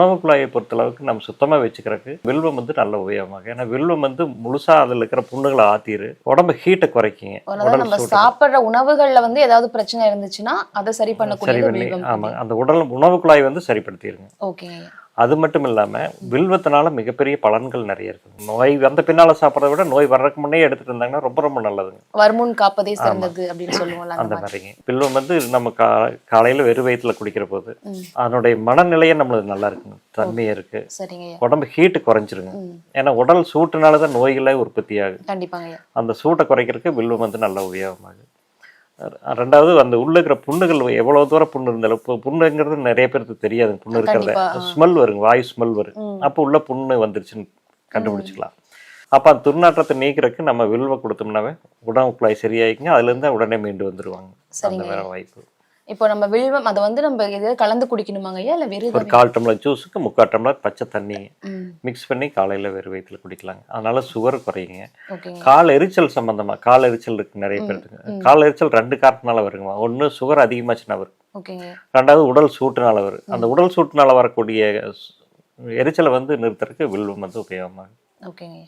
உணவு குழாயை பொறுத்தளவுக்கு நம்ம சுத்தமாக வச்சுக்கிறதுக்கு வில்வம் வந்து நல்ல உபயோகமாக. ஏன்னா வில்வம் வந்து முழுசாக அதில் இருக்கிற புண்ணுகளை ஆத்திரு உடம்பு ஹீட்டை குறைக்குங்க. நம்ம சாப்பிடுற உணவுகள்ல வந்து ஏதாவது பிரச்சனை இருந்துச்சுன்னா அதை சரி பண்ணக்கூடிய பண்ணி ஆமாம் அந்த உடல் உணவு குழாய் வந்து சரிப்படுத்திடுங்க ஓகேங்க. அது மட்டும் இல்லாமல் வில்வத்தினால மிகப்பெரிய பலன்கள் நிறைய இருக்குது நோய் வந்த பின்னால் சாப்பிட்றத விட நோய் வர்றதுக்கு முன்னே எடுத்துட்டு இருந்தாங்கன்னா ரொம்ப ரொம்ப நல்லதுங்க. வருமுன் காப்பதே சிறந்தது அப்படின்னு சொல்லுவோம்ல அந்த அந்த மாதிரி. மாதிரிங்க. வில்வம் வந்து நம்ம கா காலையில் வெறும் வயிற்றுல குடிக்கிற போது. அதனுடைய மனநிலையே நம்மளுக்கு நல்லா இருக்குங்க. தன்மையாக இருக்கு. உடம்பு ஹீட்டு குறைஞ்சிருங்க. ஏன்னா உடல் சூட்டுனால தான் நோய்களே உற்பத்தி ஆகுது கண்டிப்பாங்க. அந்த சூட்டை குறைக்கிறதுக்கு வில்வம் வந்து நல்ல உபயோகமாகுது. ரெண்டாவது அந்த உள்ள இருக்கிற புண்ணுகள் எவ்வளவு தூரம் புண்ணு இருந்தாலும் இப்போ புண்ணுங்கிறது நிறைய பேருக்கு தெரியாது புண்ணு இருக்கிறத. ஸ்மெல் வருங்க வாயு ஸ்மெல் வரும். அப்போ உள்ள புண்ணு வந்துருச்சுன்னு கண்டுபிடிச்சிக்கலாம். அப்போ அந்த துர்நாற்றத்தை நீக்கிறதுக்கு நம்ம வில்வ கொடுத்தோம்னாவே உடம்பு குழாய் சரியாயிக்குங்க அதுலேருந்து உடனே மீண்டு வந்துருவாங்க. அந்த வேற வாய்ப்பு. இப்போ நம்ம வில்வம் அதை வந்து நம்ம எதாவது கலந்து குடிக்கணுமாங்க ஐயா? இல்ல வெறும் ஒரு கால் டம்ளர் ஜூஸுக்கு முக்கால் டம்ளர் பச்சை தண்ணி மிக்ஸ் பண்ணி காலையில் வெறும் வயிற்றுல குடிக்கலாங்க. அதனால சுகர் குறையுங்க. கால் எரிச்சல் சம்பந்தமா கால் எரிச்சல் இருக்கு நிறைய பேருக்கு கால் எரிச்சல் ரெண்டு காரணத்தினால வருங்கம்மா ஒன்று சுகர் அதிகமாச்சுன்னா வரும். ரெண்டாவது உடல் சூட்டுனால வரும். அந்த உடல் சூட்டுனால வரக்கூடிய எரிச்சலை வந்து நிறுத்துறதுக்கு வில்வம் வந்து உபயோகமாகும். ஓகேங்க.